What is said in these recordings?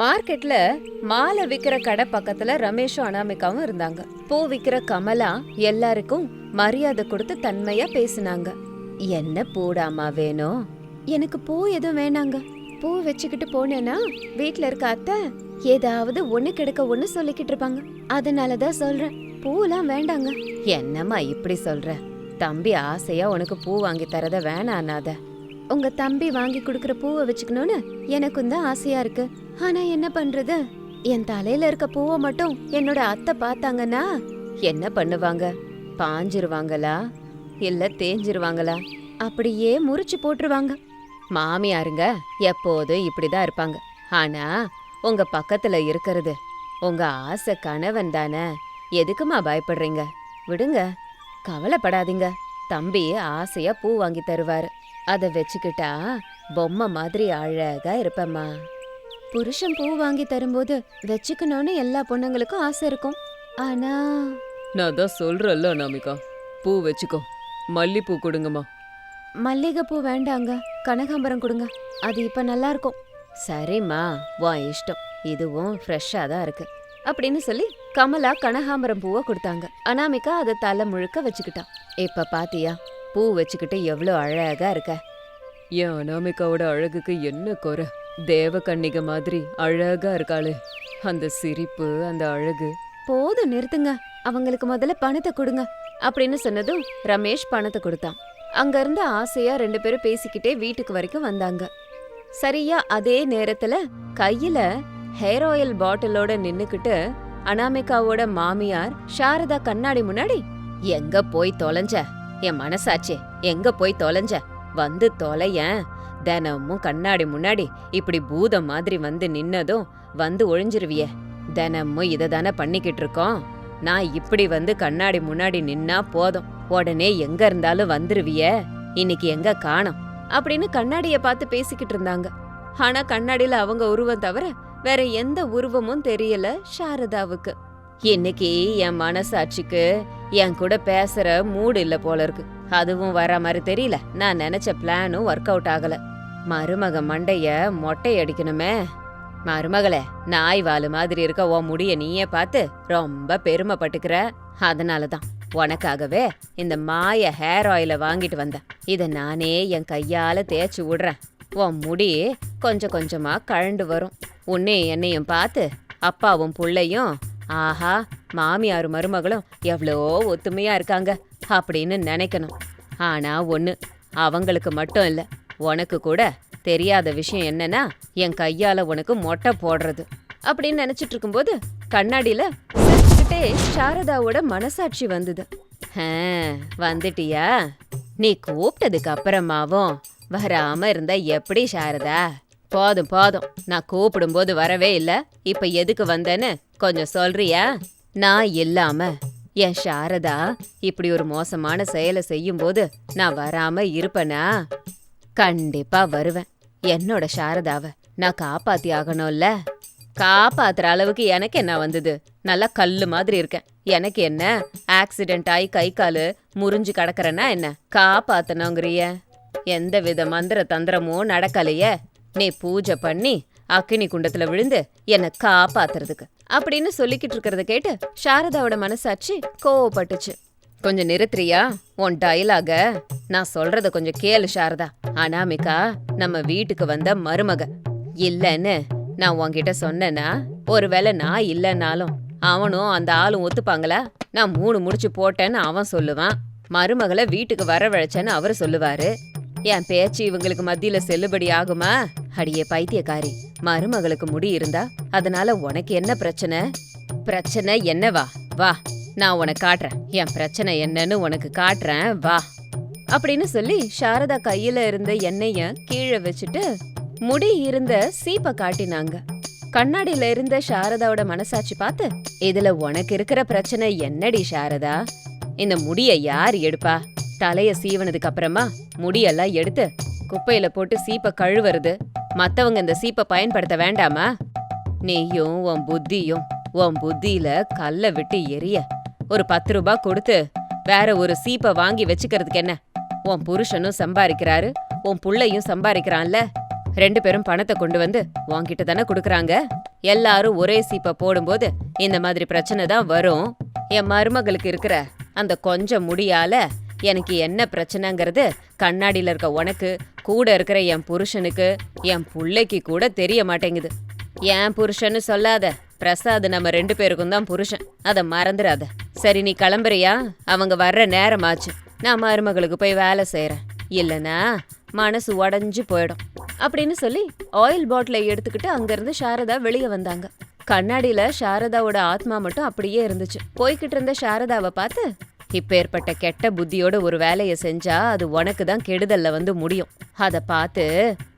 மார்க்கெட்ல மாலை விக்கிற கடை பக்கத்துல ரமேஷும் அனாமிகாவும் இருந்தாங்க. பூ விக்கிற கமலா எல்லாருக்கும் மரியாதை கொடுத்து தன்மையா பேசினாங்க. என்ன பூடாமா வேணும்? எனக்கு பூ எதுவும் வேணாங்க. பூ வச்சுக்கிட்டு போனேன்னா வீட்ல இருக்க அத்தை ஏதாவது ஒண்ணு கிடைக்க ஒண்ணு சொல்லிக்கிட்டு இருப்பாங்க. அதனாலதான் சொல்றேன். பூலாம் வேண்டாங்க. என்னம்மா இப்படி சொல்ற? தம்பி ஆசையா உனக்கு பூ வாங்கி தரத வேணானாத உங்க தம்பி வாங்கி கொடுக்குற பூவை வச்சுக்கணும்னு எனக்கும் தான் ஆசையா இருக்கு. ஆனா என்ன பண்றது? என் தலையில இருக்க பூவை மட்டும் என்னோட அத்தை பார்த்தாங்கன்னா என்ன பண்ணுவாங்க? பாஞ்சிருவாங்களா? இல்ல தேஞ்சிருவாங்களா? அப்படியே முறிச்சு போட்டுருவாங்க. மாமியாருங்க எப்போதும் இப்படிதான் இருப்பாங்க. ஆனா உங்க பக்கத்துல இருக்கிறது உங்க ஆசை கணவன் தானே. எதுக்குமா பயப்படுறீங்க? விடுங்க. கவலைப்படாதீங்க. தம்பி ஆசையா பூ வாங்கி தருவாரு. அதை வச்சுக்கிட்டா பொம்மை மாதிரி அழகா இருப்பம்மா. புருஷன் பூ வாங்கி தரும்போது வச்சுக்கணும்னு எல்லா பொண்ணுங்களுக்கும் ஆசை இருக்கும். ஆனா நான் தான் சொல்றேன்ல அனாமிகா. பூ வச்சுக்கோ. மல்லிப்பூ கொடுங்கம்மா. மல்லிகைப்பூ வேண்டாங்க. கனகாம்பரம் கொடுங்க. அது இப்ப நல்லா இருக்கும் சரிம்மா உன் இஷ்டம். இதுவும் ஃப்ரெஷ்ஷாக தான் இருக்கு. அப்படின்னு சொல்லி கமலா கனகாம்பரம் பூவை கொடுத்தாங்க. அனாமிகா அதை தலை முழுக்க வச்சுக்கிட்டான் இப்ப பாத்தியா பூ வச்சுக்கிட்டு எவ்வளோ அழகா இருக்க. என் அனாமிகாவோட அழகுக்கு என்ன குறை? தேவகன்னிக மாதிரி அழகா இருக்காளே. அந்த சிரிப்பு அந்த அழகு. போதும் நிறுத்துங்க. அவங்களுக்கு முதல்ல பணத்தை கொடுங்க. அப்படின்னு சொன்னதும் ரமேஷ் பணத்தை கொடுத்தான். அங்க இருந்து ஆசையா ரெண்டு பேரும் பேசிக்கிட்டே வீட்டுக்கு வரைக்கும் வந்தாங்க. சரியா அதே நேரத்துல கையில ஹேர் ஆயில் பாட்டிலோட நின்னுக்கிட்டு அனாமிகாவோட மாமியார் சாரதா கண்ணாடி முன்னாடி எங்க போய் தொலைஞ்ச? என் மனசாச்சே எங்க போய் தொலைஞ்ச? வந்து தொலையேன். தினமும் கண்ணாடி முன்னாடி இப்படி பூதம் மாதிரி வந்து நின்னதும் வந்து ஒழிஞ்சிருவியே. தினமும் இதை தானே பண்ணிக்கிட்டு இருக்கோம். நான் இப்படி வந்து கண்ணாடி முன்னாடி நின்னா போதும். உடனே எங்க இருந்தாலும் வந்துருவிய. இன்னைக்கு எங்க காணோம்? அப்படின்னு கண்ணாடிய பார்த்து பேசிக்கிட்டு இருந்தாங்க. ஆனா கண்ணாடியில அவங்க உருவம் தவிர வேற எந்த உருவமும் தெரியல சாரதாவுக்கு. இன்னைக்கு என் மனசாட்சிக்கு என் கூட பேசுற மூடு இல்ல போல இருக்கு. அதுவும் வர மாதிரி தெரியல. நான் நினைச்ச பிளானும் ஒர்க் அவுட் ஆகலை. மருமக மண்டைய மொட்டை அடிக்கணுமே. மருமகளே நாய் வாலு மாதிரி இருக்க உன் முடிய நீயே பார்த்து ரொம்ப பெருமைப்பட்டுக்கிற. அதனால தான் உனக்காகவே இந்த மாய ஹேர் ஆயிலை வாங்கிட்டு வந்தேன். இதை நானே என் கையால் தேய்ச்சி விடுறேன். உன் முடி கொஞ்சம் கொஞ்சமாக கழண்டு வரும். உன்னையும் என்னையும் பார்த்து அப்பாவும் பிள்ளையும் ஆஹா மாமியார் மருமகளும் எவ்வளோ ஒத்துமையாக இருக்காங்க அப்படின்னு நினைக்கணும். ஆனால் ஒன்று அவங்களுக்கு மட்டும் இல்லை உனக்கு கூட தெரியாத விஷயம் என்னன்னா என் கையால உனக்கு மொட்டை போடுறது. அப்படின்னு நினைச்சிட்டு இருக்கும்போது கண்ணாடியில சிரிச்சுக்கிட்டே சாரதாவோட மனசாட்சி வந்தது. "ஆ, வந்துட்டியா? நீ கூப்பிட்டதுக்கு அப்புறமாவும் வராம இருந்தா எப்படி சாரதா? போதும் போதும். நான் கூப்பிடும்போது வரவே இல்ல. இப்ப எதுக்கு வந்தேன்னு கொஞ்சம் சொல்றியா? நான் இல்லாம என் சாரதா இப்படி ஒரு மோசமான செயலை செய்யும்போது நான் வராம இருப்பனா? கண்டிப்பா வருவேன். என்னோட சாரதாவை நான் காப்பாத்தி ஆகணும்ல காப்பாத்துற அளவுக்கு எனக்கு என்ன வந்தது? நல்லா கல்லு மாதிரி இருக்கேன். எனக்கு என்ன? ஆக்சிடென்ட் ஆகி கை காலு முறிஞ்சு கிடக்குறேன்னா என்ன? காப்பாத்தணுங்கிறிய. எந்த வித மந்திர தந்திரமும் நடக்கலையே. நீ பூஜை பண்ணி அக்கினி குண்டத்துல விழுந்து என்னை காப்பாத்துறதுக்கு. அப்படின்னு சொல்லிக்கிட்டு இருக்கிறத கேட்டு சாரதாவோட மனசாட்சி கோவப்பட்டுச்சு. கொஞ்சம் நிறுத்துறியா? உன் டயலாக நான் சொல்றத கொஞ்சம் கேளு சாரதா. அனாமிகா நம்ம வீட்டுக்கு வந்த மருமக. இல்லன்னு நான் உன்கிட்ட சொன்னேன்னா ஒருவேளை நான் இல்லைன்னாலும் அவனும் அந்த ஆளும் ஒத்துப்பாங்களா? நான் மூணு முடிச்சு போட்டேன்னு அவன் சொல்லுவான். மருமகளை வீட்டுக்கு வரவழைச்சேன்னு அவர் சொல்லுவாரு. என் பேச்சு இவங்களுக்கு மத்தியில செல்லுபடி ஆகுமா? அடியே பைத்தியக்காரி. மருமகளுக்கு முடி இருந்தா அதனால உனக்கு என்ன பிரச்சனை? பிரச்சனை என்னவா? வா. நான் உனக்கு காட்டுறேன். என் பிரச்சனை என்னன்னு உனக்கு காட்டுறேன். வா. அப்படின்னு சொல்லி சாரதா கையில இருந்த எண்ணெய கீழே வச்சுட்டு முடி இருந்த சீப்ப காட்டினாங்க. கண்ணாடியில இருந்த சாரதாவோட மனசாட்சி பார்த்து இதுல உனக்கு இருக்கிற பிரச்சனை என்னடி சாரதா? இந்த முடிய யார் எடுப்பா? தலைய சீவனதுக்கு அப்புறமா முடியெல்லாம் எடுத்து குப்பையில போட்டு சீப்ப கழுவுறது. மத்தவங்க இந்த சீப்பை பயன்படுத்த வேண்டாமா? நீயும் உன் புத்தியும் உன் புத்தியில கல்ல விட்டு எரிய. ஒரு பத்து ரூபாய் கொடுத்து வேற ஒரு சீப்பை வாங்கி வச்சுக்கிறதுக்கு என்ன? உன் புருஷனும் சம்பாதிக்கிறாரு உன் புள்ளையும் சம்பாதிக்கிறான்ல ரெண்டு பேரும் பணத்தை கொண்டு வந்து உன்கிட்ட தானே கொடுக்குறாங்க? எல்லாரும் ஒரே சீப்பை போடும்போது இந்த மாதிரி பிரச்சனை தான் வரும். என் மருமகளுக்கு இருக்கிற அந்த கொஞ்சம் முடியால எனக்கு என்ன பிரச்சனைங்கிறது கண்ணாடியில இருக்க உனக்கு கூட இருக்கிற என் புருஷனுக்கு என் புள்ளைக்கு கூட தெரிய மாட்டேங்குது. என் புருஷன்னு சொல்லாத பிரசாத் நம்ம ரெண்டு பேருக்கும் தான் புருஷன். அதை மறந்துடாத. சரி நீ கிளம்புறியா? அவங்க வர்ற நேரமாச்சு நான் மருமகளுக்கு போய் வேலை செய்கிறேன் இல்லைனா மனசு உடஞ்சி போயிடும். அப்படின்னு சொல்லி ஆயில் பாட்டிலை எடுத்துக்கிட்டு அங்கேருந்து சாரதா வெளியே வந்தாங்க. கண்ணாடியில் சாரதாவோட ஆத்மா மட்டும் அப்படியே இருந்துச்சு. போய்கிட்டு இருந்த சாரதாவை பார்த்து இப்பேற்பட்ட கெட்ட புத்தியோட ஒரு வேலையை செஞ்சா அது உனக்கு தான் கெடுதல்ல வந்து முடியும். அதை பார்த்து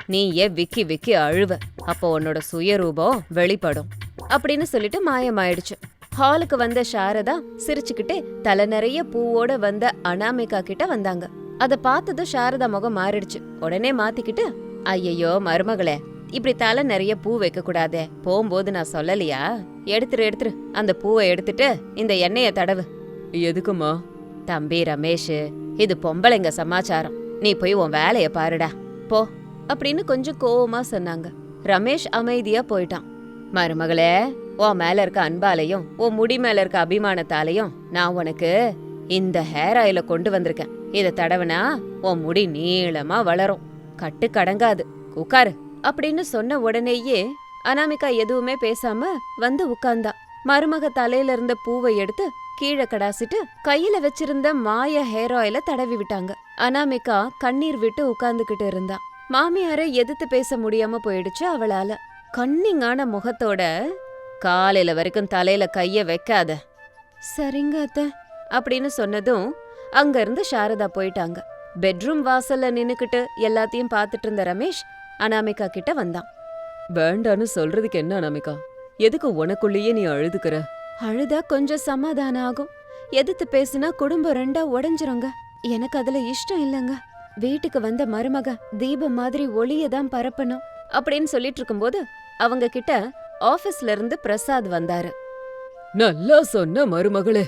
நீ ஏன் விக்கி விக்கி அழுவ. அப்போ உன்னோட சுயரூபம் வெளிப்படும். அப்படின்னு சொல்லிட்டு மாயமாயிடுச்சு. ஹாலுக்கு வந்த சாரதா சிரிச்சுக்கிட்டே தலை நிறைய பூவோட வந்த அனாமிகா கிட்ட வந்தாங்க. அத பார்த்ததும் சாரதா முகம் மாறிடுச்சு. உடனே மாத்திக்கிட்டு ஐயையோ மருமகளே இப்படி தலை நிறைய பூ வைக்க கூடாதே போகும்போது நான் சொல்லலையா? எடுத்துரு எடுத்துரு. அந்த பூவை எடுத்துட்டு இந்த எண்ணெய தடவு. எதுக்குமா தம்பி ரமேஷ் இது பொம்பளைங்க சமாச்சாரம். நீ போய் உன் வேலைய பாருடா. போ. அப்படின்னு கொஞ்சம் கோவமா சொன்னாங்க. ரமேஷ் அமைதியா போயிட்டான். மருமகளே உன் மேல இருக்க அன்பாலையும் உன் முடி மேல இருக்க அபிமானத்தாலையும் நான் உனக்கு இந்த ஹேர் ஆயில கொண்டு வந்திருக்கேன். இத தடவனா உன் முடி நீளமா வளரும். கட்டு கடங்காது. உட்காரு. அப்படின்னு சொன்ன உடனேயே அனாமிகா எதுவுமே பேசாம வந்து உட்கார்ந்தா. மருமக தலையில இருந்த பூவை எடுத்து கீழே கடாசிட்டு கையில வச்சிருந்த மாய ஹேர் ஆயில தடவி விட்டாங்க. அனாமிகா கண்ணீர் விட்டு உட்கார்ந்துகிட்டு இருந்தா. மாமியாரை எதிர்த்து பேச முடியாம போயிடுச்சு அவளால. கண்ணிங்கான முகத்தோட காலையில வரைக்கும் தலையில கைய வைக்காத. சரிங்க அத்த அப்படின்னு சொன்னதும் அங்க இருந்து சாரதா போயிட்டாங்க. பெட்ரூம் வாசல்ல நின்னுக்கிட்டு எல்லாத்தையும் பார்த்துட்டு இருந்த ரமேஷ் அனாமிகா கிட்ட வந்தான். வேண்டான்னு சொல்றதுக்கு என்ன அனாமிகா? எதுக்கு உனக்குள்ளேயே நீ அழுதுக்கிற? அழுதா கொஞ்சம் சமாதானம் ஆகும். எதிர்த்து பேசுனா குடும்பம் ரெண்டா உடைஞ்சிருங்க. எனக்கு அதுல இஷ்டம் இல்லைங்க. வீட்டுக்கு வந்த மருமக தீபம் மாதிரி ஒளிய தான் பரப்பணும் அப்படின்னு சொல்லிட்டு இருக்கும்போது அவங்க கிட்ட ஆபீஸ்ல இருந்து பிரசாத் வந்தாரு. நல்லா சொன்ன மருமகளே.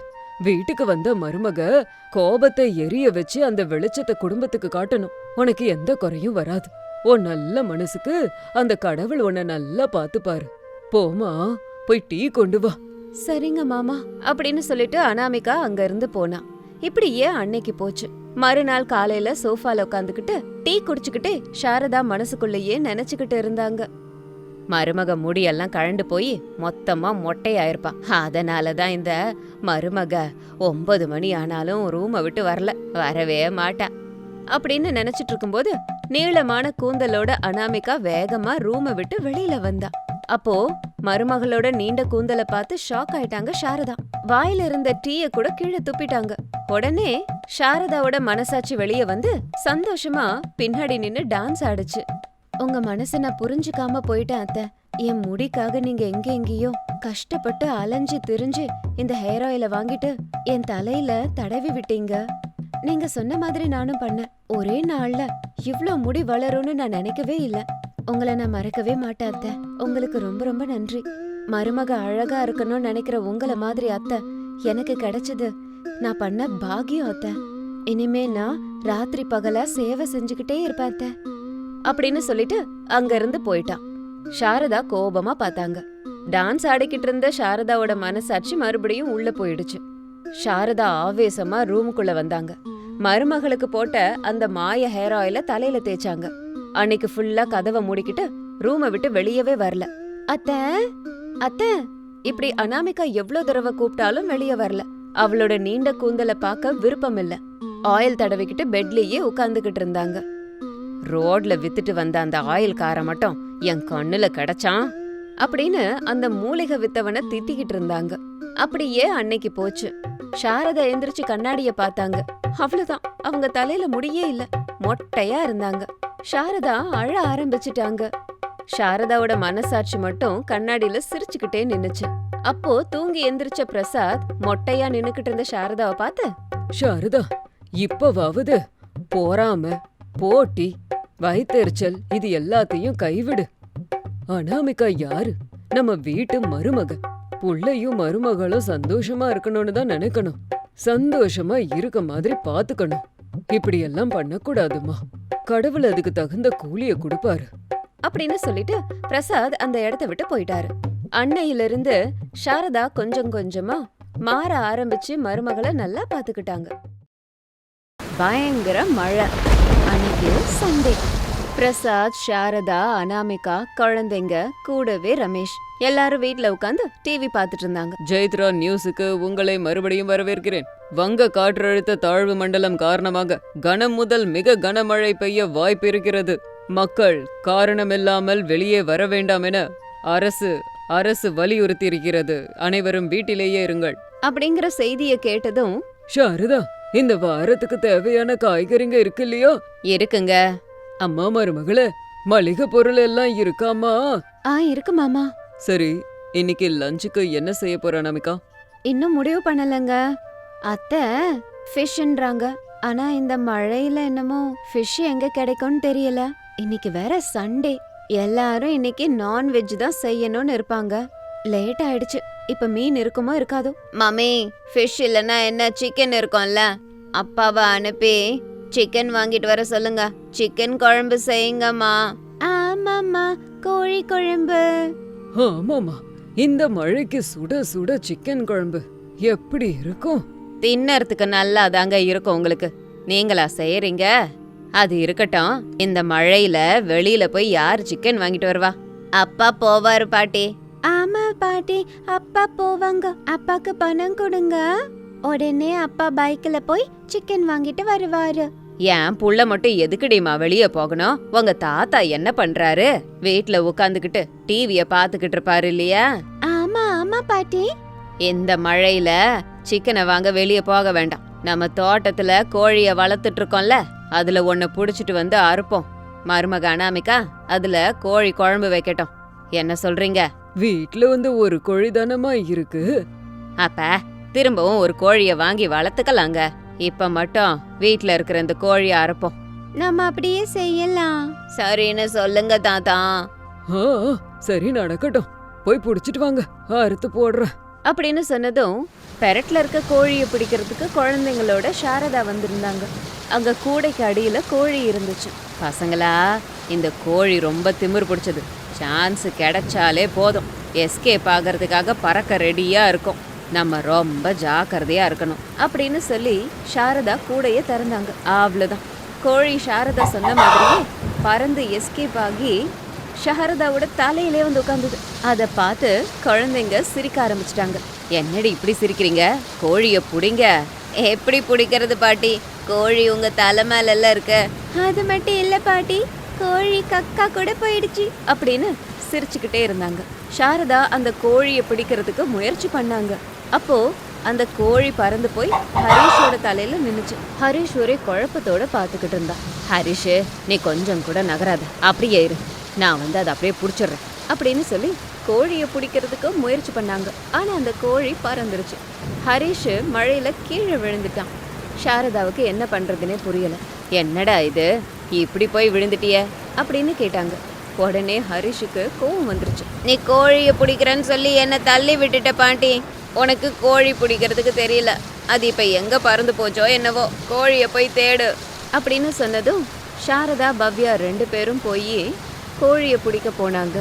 வீட்டுக்கு வந்த மருமக கோபத்தை எரிய வச்சு அந்த வெளிச்சத்தை குடும்பத்துக்கு காட்டணும். உனக்கு எந்த குறையும் வராது. உன் நல்ல மனசுக்கு அந்த கடவுள் உன்னை நல்லா பாத்துப்பாரு போமா போய் டீ கொண்டு வா. சரிங்க மாமா அப்படின்னு சொல்லிட்டு அனாமிகா அங்க இருந்து போனா. இப்படியே அன்னைக்கு போச்சு. மறுநாள் காலையில சோஃபால உட்காந்துக்கிட்டு டீ குடிச்சுக்கிட்டே சாரதா மனசுக்குள்ளேயே நினைச்சுக்கிட்டு இருந்தாங்க. மருமக முடியெல்லாம் கழண்டு போய் மொத்தமா மொட்டையாயிருப்பா அதனாலதான் இந்த மருமக ஒன்பது மணி ஆனாலும் ரூமை விட்டு வரல. வரவே மாட்டா. அப்படின்னு நினைச்சிட்டு இருக்கும்போது நீளமான கூந்தலோட அனாமிகா வேகமா ரூமை விட்டு வெளியில வந்தா. அப்போ மருமகளோட நீண்ட கூந்தலை பார்த்து ஷாக் ஆயிட்டாங்க சாரதா. வாயில இருந்த டீய கூட கீழே துப்பிட்டாங்க. உடனே சாரதாவோட மனசாட்சி வெளியே வந்து சந்தோஷமா பின்னாடி நின்னு டான்ஸ் ஆடுச்சு. உங்க மனச நான் புரிஞ்சுக்காம போயிட்டேன் அத்தை. என் முடிக்காக நீங்க எங்க எங்கேயோ கஷ்டப்பட்டு அலைஞ்சு திரிஞ்சு இந்த ஹேர் ஆயில வாங்கிட்டு என் தலையில தடவி விட்டீங்க. நீங்க சொன்ன மாதிரி நானும் பண்ணேன். ஒரே நாள்ல இவ்ளோ முடி வளரும்னு நான் நினைக்கவே இல்ல. உங்களை நான் மறக்கவே மாட்டேன் அத்தை. உங்களுக்கு ரொம்ப ரொம்ப நன்றி. மருமக அழகா இருக்கணும்னு நினைக்கிற உங்களை மாதிரி அத்தை எனக்கு கிடைச்சது நான் பண்ண பாகியம் அத்தை. இனிமே நான் ராத்திரி பகலா சேவை செஞ்சுக்கிட்டே இருப்பேன் அத்தை. அப்படின்னு சொல்லிட்டு அங்க இருந்து போயிட்டான். சாரதா கோபமா பார்த்தாங்க. டான்ஸ் ஆடிக்கிட்டு இருந்த சாரதாவோட மனசாட்சி மறுபடியும் உள்ள போயிடுச்சு. சாரதா ஆவேசமா ரூமுக்குள்ள வந்தாங்க. மருமகளுக்கு போட்ட அந்த மாய ஹேர் ஆயில தலையில தேய்ச்சாங்க. அன்னைக்கு ஃபுல்லா கதவை மூடிக்கிட்டு ரூமை விட்டு வெளியவே வரல. அத்த அத்த இப்படி அனாமிகா எவ்ளோ தடவை கூப்பிட்டாலும் வெளியே வரல. அவளோட நீண்ட கூந்தலை பார்க்க விருப்பம் இல்ல. ஆயில் தடவிக்கிட்டு பெட்லயே உட்காந்துகிட்டு இருந்தாங்க. ரோட்ல வித்துட்டு வந்த அந்த ஆயில்கார மட்டும் என் கண்ணுல கிடைச்சான் அப்படின்னு அந்த மூலிகை வித்தவனை திட்டிக்கிட்டு இருந்தாங்க. அப்படியே அன்னைக்கு போச்சு. சாரதா எந்திரிச்சு கண்ணாடிய பார்த்தாங்க. அவ்வளவுதான். அவங்க தலையில முடியே இல்ல. மொட்டையா இருந்தாங்க. சாரதா அழ ஆரம்பிச்சிட்டாங்க. சாரதாவோட மனசாட்சி மட்டும் கண்ணாடியில சிரிச்சுக்கிட்டே நின்னுச்சு. அப்போ தூங்கி எந்திரிச்ச பிரசாத் மொட்டையா நின்னுக்கிட்டு இருந்த சாரதாவை பார்த்து சாரதா இப்பவாவது போறாம போட்டி வயித்தெரிச்சல் இது எல்லாத்தையும் கைவிடு. அனாமிகா யாரு? நம்ம வீட்டு மருமக. புள்ளையும் மருமகளும் சந்தோஷமா இருக்கணும்னு தான் நினைக்கணும். சந்தோஷமா இருக்க மாதிரி பாத்துக்கணும். இப்படி எல்லாம் பண்ணக்கூடாதுமா. கடவுள் அதுக்கு தகுந்த கூலிய கொடுப்பாரு. அப்படின்னு சொல்லிட்டு பிரசாத் அந்த இடத்த விட்டு போயிட்டாரு. அன்னையிலிருந்து சாரதா கொஞ்சம் கொஞ்சமா மாற ஆரம்பிச்சு மருமகளை நல்லா பாத்துக்கிட்டாங்க. பயங்கர மழை. அன்னைக்கு சண்டே. பிரசாத் சாரதா அனாமிகா குழந்தைங்க கூடவே ரமேஷ். எல்லாரும் வீட்ல உட்காந்து டிவி பார்த்துட்டு இருந்தாங்க. ஜெயத்ரா நியூஸுக்கு உங்களை மறுபடியும் வரவேற்கிறேன். வங்க காற்றழுத்த தாழ்வு மண்டலம் காரணமாக கனம் முதல் மிக கனமழை பெய்ய வாய்ப்பு இருக்கிறது. மக்கள் காரணமில்லாமல் வெளியே வர வேண்டாம் என அரசு அரசு வலியுறுத்தி இருக்கிறது அனைவரும் வீட்டிலேயே இருங்கள். அப்படிங்கிற செய்தியை கேட்டதும் ஷாரதா இந்த வாரத்துக்கு தேவையான காய்கறிங்க இருக்கு இல்லையா? இருக்குங்க. அம்மா மருமகளே மளிகை பொருள் எல்லாம் இருக்காமா ஆ இருக்கு மாமா. சரி இன்னைக்கு லஞ்சுக்கு என்ன செய்ய போற நமிகா? இன்னும் முடிவு பண்ணலங்க. அத்தை ஃபிஷ்ன்றாங்க. ஆனா இந்த மழையில என்னமோ ஃபிஷ் எங்க கிடைக்கும்னு தெரியல. இன்னைக்கு வேற சண்டே. எல்லாரும் இன்னைக்கு நான்வெஜ் தான் செய்யணும்னு இருப்பாங்க. லேட் ஆயிடுச்சு. இப்ப மீன் இருக்குமோ இருக்காதோ? மம்மி ஃபிஷ் இல்லனா என்ன சிக்கன் இருக்கும்ல? அப்பாவை அனுப்பி சிக்கன் வாங்கிட்டு வர சொல்லுங்க. சிக்கன் குழம்பு செய்யுங்கம்மா. ஆமாம்மா கோழி குழம்பு. ஆமாமா இந்த மழைக்கு சுட சுட சிக்கன் குழம்பு எப்படி இருக்கும்? தின்னறதுக்கு நல்லா தாங்க இருக்கும் உங்களுக்கு. நீங்களா செய்யறீங்க? அது இருக்கட்டும் இந்த மழையில வெளியில போய் யார் சிக்கன் வாங்கிட்டு வருவா? அப்பா போவாரு பாட்டி. பாட்டி அப்பா போவாங்க. அப்பாக்கு பணம் கொடுங்க. உடனே அப்பா பைக்ல போய் சிக்கன் வாங்கிட்டு வருவாரு. ஏன் புள்ள மட்டும் எதுக்குடிமா வெளிய போகணும்? உங்க தாத்தா என்ன பண்றாரு? வீட்ல உட்காந்துக்கிட்டு டிவிய பாத்துக்கிட்டு இருப்பாரு இல்லையா? ஆமா ஆமா பாட்டி. இந்த மழையில சிக்கனை வாங்க வெளிய போக வேண்டாம். நம்ம தோட்டத்துல கோழிய வளர்த்துட்டு இருக்கோம்ல அதுல ஒண்ணு புடிச்சிட்டு வந்து அறுப்போம். மருமக அனாமிகா அதுல கோழி குழம்பு வைக்கட்டும். என்ன சொல்றீங்க? வீட்ல வந்து ஒரு கோழி தானமா இருக்கு. அப்ப திரும்பவும் ஒரு கோழிய வாங்கி வளர்த்துக்கலாங்க. இப்ப மட்டும் வீட்ல இருக்கிற இந்த கோழிய அறுப்போம். நம்ம அப்படியே செய்யலாம். சரின்னு சொல்லுங்க தாத்தா. ஆ சரி நடக்கட்டும். போய் புடிச்சிட்டு வாங்க. அறுத்து போடுறேன். அப்படின்னு சொன்னதும் பெரட்ல இருக்க கோழியை பிடிக்கிறதுக்கு குழந்தைங்களோட சாரதா வந்திருந்தாங்க. அங்க கூடைக்கு அடியில கோழி இருந்துச்சு. பசங்களா இந்த கோழி ரொம்ப திமிர் பிடிச்சது. சான்ஸ் கிடைச்சாலே போதும். எஸ்கேப் ஆகிறதுக்காக பறக்க ரெடியாக இருக்கும். நம்ம ரொம்ப ஜாக்கிரதையாக இருக்கணும். அப்படின்னு சொல்லி சாரதா கூடையே திறந்தாங்க. அவ்வளோதான் கோழி சாரதா சொன்ன மாதிரியே பறந்து எஸ்கேப் ஆகி ஷஹரதாவோட தலையிலே வந்து உட்காந்துது அதை பார்த்து குழந்தைங்க சிரிக்க ஆரம்பிச்சிட்டாங்க. என்னடி இப்படி சிரிக்கிறீங்க? கோழியை பிடிங்க. எப்படி பிடிக்கிறது பாட்டி? கோழி உங்க தலை மேலெல்லாம் இருக்க இருக்கு. அது மட்டும் இல்லை பாட்டி. கோழி கக்கா கூட போயிடுச்சு அப்படின்னு சிரிச்சுக்கிட்டே இருந்தாங்க. சாரதா அந்த கோழியை பிடிக்கிறதுக்கு முயற்சி பண்ணாங்க. அப்போ அந்த கோழி பறந்து போய் ஹரீஷோட தலையில நின்னுச்சு. ஹரிஷ் ஒரே குழப்பத்தோட பாத்துக்கிட்டு இருந்தா. ஹரிஷு நீ கொஞ்சம் கூட நகராத. அப்படியே இரு. நான் வந்து அதை அப்படியே பிடிச்சிடுறேன். அப்படின்னு சொல்லி கோழியை பிடிக்கிறதுக்கு முயற்சி பண்ணாங்க. ஆனா அந்த கோழி பறந்துருச்சு. ஹரிஷ் மழையில கீழே விழுந்துட்டான். சாரதாவுக்கு என்ன பண்றதுன்னே புரியல. என்னடா இது? இப்படி போய் விழுந்துட்டிய? அப்படின்னு கேட்டாங்க. உடனே ஹரிஷுக்கு கோவம் வந்துருச்சு. நீ கோழியை பிடிக்கிறேன்னு சொல்லி என்ன தள்ளி விட்டுட்ட பாட்டி உனக்கு கோழி பிடிக்கிறதுக்கு தெரியல. அது இப்ப எங்க பறந்து போச்சோ என்னவோ. கோழியை போய் தேடு. அப்படின்னு சொன்னதும் சாரதா பவ்யா ரெண்டு பேரும் போய் கோழியை பிடிக்க போனாங்க.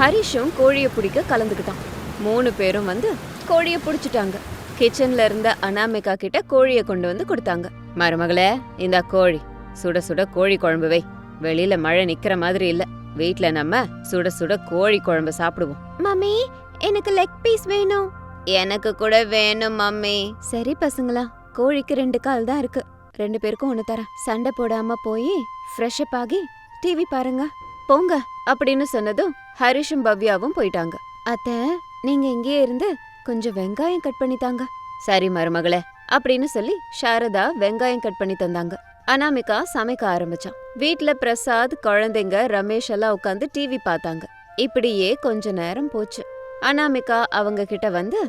ஹரிஷும் கோழியை பிடிக்க கலந்துக்கிட்டான். மூணு பேரும் வந்து கோழியை பிடிச்சிட்டாங்க. கிச்சன்ல இருந்த அனாமிகா கிட்ட கோழியை கொண்டு வந்து கொடுத்தாங்க. மருமகளே இந்த கோழி. சுட சுட கோழி குழம்பு வை. வெளியில மழை நிக்கிற மாதிரி இல்ல. வீட்ல நம்ம சுட சுட கோழி குழம்பு சாப்பிடுவோம். மம்மி எனக்கு லெக் பீஸ் வேணும். எனக்கு கூட வேணும் மம்மி. சரி பசங்களா கோழிக்கு ரெண்டு கால் தான் இருக்கு. ரெண்டு பேருக்கும் ஒண்ணு தரேன். சண்டை போடாம போய் ஃப்ரெஷ் அப் ஆகி டிவி பாருங்க. போங்க அப்படின்னு சொன்னதும் ஹரிஷும் பவ்யாவும் போயிட்டாங்க. அத்த நீங்க இங்கேயே இருந்து கொஞ்சம் வெங்காயம் கட் பண்ணி தாங்க. சரி மருமகளே. அப்படின்னு சொல்லி சாரதா வெங்காயம் கட் பண்ணி தந்தாங்க. அனாமிகா சமைக்க ஆரம்பிச்சான். வீட்ல பிரசாத் குழந்தைங்க ரமேஷ் எல்லாம் உட்காந்து டிவி பார்த்தாங்க. இப்படியே கொஞ்ச நேரம் போச்சு. அனாமிகா அவங்க கிட்ட வந்து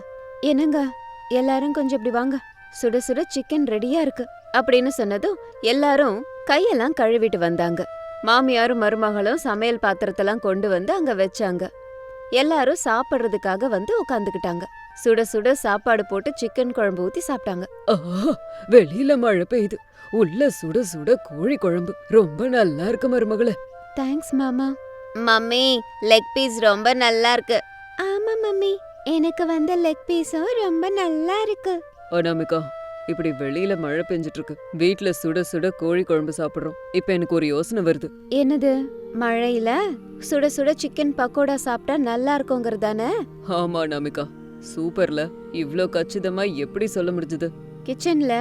என்னங்க? எல்லாரும் கொஞ்சம் இப்படி வாங்க. சுட சுட சிக்கன் ரெடியா இருக்கு. அப்படின்னு சொன்னதும் எல்லாரும் கையெல்லாம் கழுவிட்டு வந்தாங்க. மாமியாரும் மருமகளும் சமையல் பாத்திரத்தெல்லாம் கொண்டு வந்து அங்க வச்சாங்க. எல்லாரும் சாப்பிடுறதுக்காக வந்து உட்காந்துக்கிட்டாங்க சுட சுட சாப்பாடு போட்டு சிக்கன் குழம்பு ஊத்தி சாப்பிட்டாங்க. வெளியில மழை பெய்யுது. உள்ள சுட சுட கோழி குழம்பு. ரொம்ப நல்லா இருக்கு மருமகளே. தேங்க்ஸ் மாமா. மம்மி லெக் பீஸ் ரொம்ப நல்லா இருக்கு. ஆமா மம்மி. எனக்கு வந்த லெக் பீஸும் ரொம்ப நல்லா இருக்கு. அனாமிகா இப்படி வெளியில மழை பெஞ்சிட்டு இருக்கு வீட்ல சுட சுட கோழி குழம்பு சாப்பிடுறோம். இப்ப எனக்கு ஒரு யோசனை வருது. என்னது? மழையில சுட சுட சிக்கன் பக்கோடா சாப்பிட்டா நல்லா இருக்குங்கிறதானே ஆமா அனாமிகா. சூப்பர்ல. இவ்ளோ கச்சிதமா எப்படி சொல்ல முடிஞ்சது? கிச்சன்ல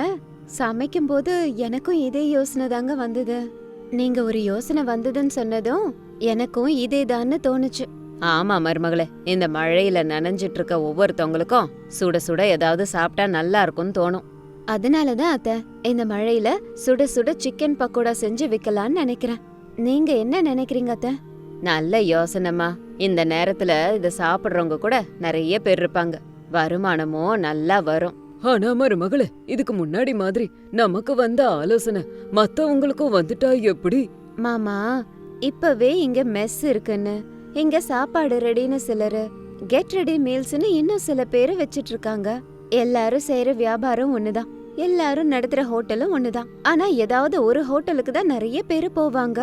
சமைக்கும் போது எனக்கும் இதே யோசனை தாங்க வந்தது. நீங்க ஒரு யோசனை வந்ததுன்னு சொன்னதும் எனக்கும் இதேதான்னு தோணுச்சு. ஆமா மருமகளே. இந்த மழையில நனைஞ்சிட்டு இருக்க ஒவ்வொருத்தவங்களுக்கும் சுட சுட ஏதாவது சாப்பிட்டா நல்லா இருக்கும்னு தோணும். அதனாலதான் அத்த இந்த மழையில சுட சுட சிக்கன் பக்கோடா செஞ்சு விக்கலாம்னு நினைக்கிறேன். நீங்க என்ன நினைக்கிறீங்க அத்த? நல்ல யோசனைமா இந்த நேரத்துல இத சாப்பிடுறவங்க கூட நிறைய பேர் இருப்பாங்க. வருமானமும் நல்லா வரும். ஆனா மருமகளே இதுக்கு முன்னாடி மாதிரி நமக்கு வந்த ஆலோசனை மத்தவங்களுக்கும் வந்துட்டா எப்படி? மாமா இப்பவே இங்க மெஸ் இருக்குன்னு. இங்க சாப்பாடு ரெடின்னு சிலரு கெட் ரெடி மீல்ஸ்னு இன்னும் சில பேரு வச்சிட்டு இருக்காங்க எல்லாரும் செய்யற வியாபாரம் ஒண்ணுதான். எல்லாரும் நடத்துற ஹோட்டலும் ஒண்ணுதான். ஆனா ஏதாவது ஒரு ஹோட்டலுக்கு தான் நிறைய பேரு போவாங்க.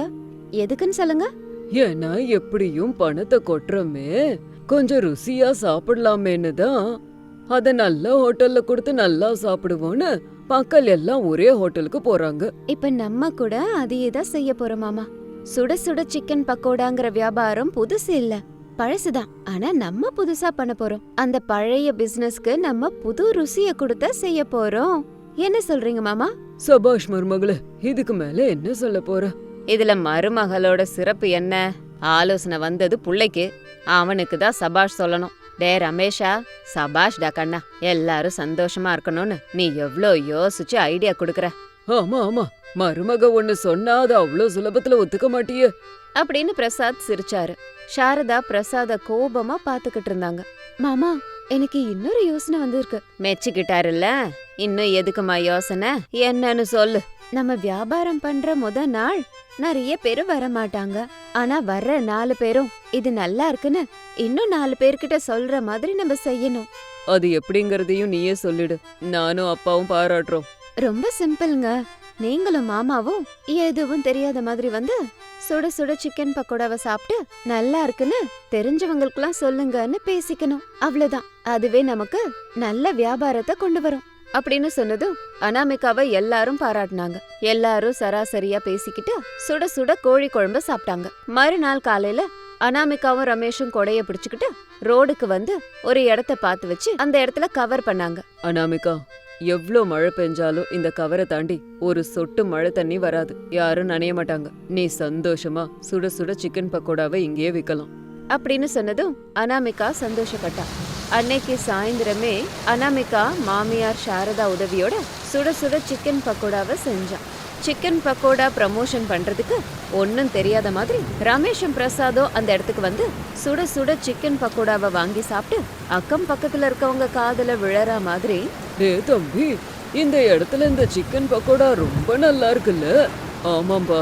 எதுக்குன்னு சொல்லுங்க? ஏன்னா எப்படியும் பணத்தை கொட்டுறோமே. கொஞ்சம் ருசியா சாப்பிடலாமேன்னு தான். அத நல்ல ஹோட்டல்ல கொடுத்து நல்லா சாப்பிடுவோன்னு மக்கள் எல்லாம் ஒரே ஹோட்டலுக்கு போறாங்க. இப்ப நம்ம கூட அதையே தான் செய்ய போறோம் மாமா. சுட சுட சிக்கன் பக்கோடாங்கிற வியாபாரம் புதுசு இல்ல. பழசுதான். ஆனா நம்ம புதுசா பண்ண போறோம். அந்த பழைய பிசினஸ்க்கு நம்ம புது ருசிய கொடுத்தா செய்ய போறோம். என்ன சொல்றீங்க மாமா? சபாஷ் மருமகளே இதுக்கு மேல என்ன சொல்ல போற? இதுல மருமகளோட சிறப்பு என்ன? ஆலோசனை வந்தது புள்ளைக்கு. அவனுக்கு தான் சபாஷ் சொல்லணும். டே ரமேஷா சபாஷ் டா கண்ணா எல்லாரும் சந்தோஷமா இருக்கணும்னு நீ எவ்ளோ யோசிச்சு ஐடியா குடுக்கற? ஆமா ஆமா. மருமக ஒண்ணு சொன்னா அது அவ்ளோ சுலபத்துல ஒத்துக்க மாட்டியே. அப்படின்னு பிரசாத் சிரிச்சாரு. சாரதா பிரசாத கோபமா பாத்துக்கிட்டு இருந்தாங்க. மாமா எனக்கு இன்னொரு யோசனை வந்திருக்கு. மெச்சுக்கிட்டாருல்ல? இன்னும் எதுக்குமா யோசனை? என்னன்னு சொல்லு. நம்ம வியாபாரம் பண்ற முத நாள் நிறைய பேர் வர மாட்டாங்க. ஆனா வர்ற நாலு பேரும் இது நல்லா இருக்குன்னு இன்னும் நாலு பேர்கிட்ட சொல்ற மாதிரி நம்ம செய்யணும். அது எப்படிங்கறதையும் நீயே சொல்லிடு. நானும் அப்பாவும் பாராட்டுறோம். ரொம்ப சிம்பிள்ங்க. நீங்களும் மாமாவும் எதுவும் தெரியாத மாதிரி வந்து சுட சுட சிக்கன் பக்கோடாவை சாப்பிட்டு நல்லா இருக்குன்னு தெரிஞ்சவங்களுக்குலாம் சொல்லுங்கன்னு பேசிக்கணும். அவ்வளவுதான். அதுவே நமக்கு நல்ல வியாபாரத்தை கொண்டு வரும். அப்படின்னு சொன்னதும் அனாமிகாவை எல்லாரும் பாராட்டினாங்க. எல்லாரும் சராசரியா பேசிக்கிட்டு சுட சுட கோழி குழம்பு சாப்பிட்டாங்க. மறுநாள் காலையில அனாமிகாவும் ரமேஷும் கொடைய பிடிச்சுக்கிட்டு ரோடுக்கு வந்து ஒரு இடத்த பார்த்து வச்சு அந்த இடத்துல கவர் பண்ணாங்க. அனாமிகா எவ்ளோ மழை பெஞ்சாலும் இந்த கவரை தாண்டி ஒரு சொட்டு மழை தண்ணி வராது. யாரும் நனைய மாட்டாங்க. நீ சந்தோஷமா சுட சுட சிக்கன் பக்கோடாவை இங்கேயே விக்கலாம். அப்படின்னு சொன்னதும் அனாமிகா சந்தோஷப்பட்டா. அன்னைக்கு சாயந்தரமே அனாமிகா மாமியார் சாரதா உதவியோட சுட சுட சிக்கன் பக்கோடாவை செஞ்சான். சிக்கன் பக்கோடா ப்ரமோஷன் பண்றதுக்கு ஒன்றும் தெரியாத மாதிரி ரமேஷும் பிரசாதும் அந்த இடத்துக்கு வந்து சுட சுட சிக்கன் பக்கோடாவை வாங்கி சாப்பிட்டு அக்கம் பக்கத்துல இருக்கவங்க காதுல விழற மாதிரி டே தம்பி இந்த இடத்துல இந்த சிக்கன் பக்கோடா ரொம்ப நல்லா இருக்குல்ல? ஆமாம்பா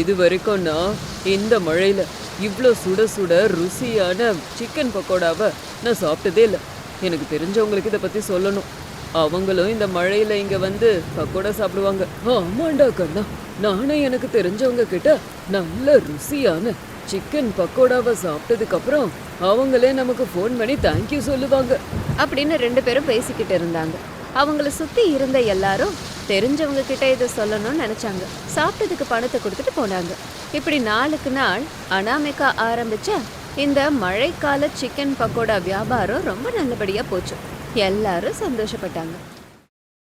இது வரைக்கும் நான் இந்த மழையில இவ்வளோ சுட சுட ருசியான சிக்கன் பக்கோடாவை நான் சாப்பிட்டதே இல்லை. எனக்கு தெரிஞ்சவங்களுக்கு இதை பற்றி சொல்லணும். அவங்களும் இந்த மழையில் இங்கே வந்து பக்கோடா சாப்பிடுவாங்க. ஆமாண்டா கண்ணா. நானும் எனக்கு தெரிஞ்சவங்க கிட்ட நல்ல ருசியான சிக்கன் பக்கோடாவை சாப்பிட்டதுக்கப்புறம் அவங்களே நமக்கு ஃபோன் பண்ணி தேங்க்யூ சொல்லுவாங்க. அப்படின்னு ரெண்டு பேரும் பேசிக்கிட்டு இருந்தாங்க. அவங்கள சுற்றி இருந்த எல்லாரும் தெரிஞ்சவங்க கிட்ட இதை சொல்லணும்னு நினச்சாங்க. சாப்பிட்டதுக்கு பணத்தை கொடுத்துட்டு போனாங்க. இப்படி நாளுக்கு நாள் அனாமிகா ஆரம்பிச்ச இந்த மழைக்கால சிக்கன் பக்கோடா வியாபாரம் ரொம்ப நல்லபடியாக போச்சு. எல்லாரும் சந்தோஷப்பட்டாங்க.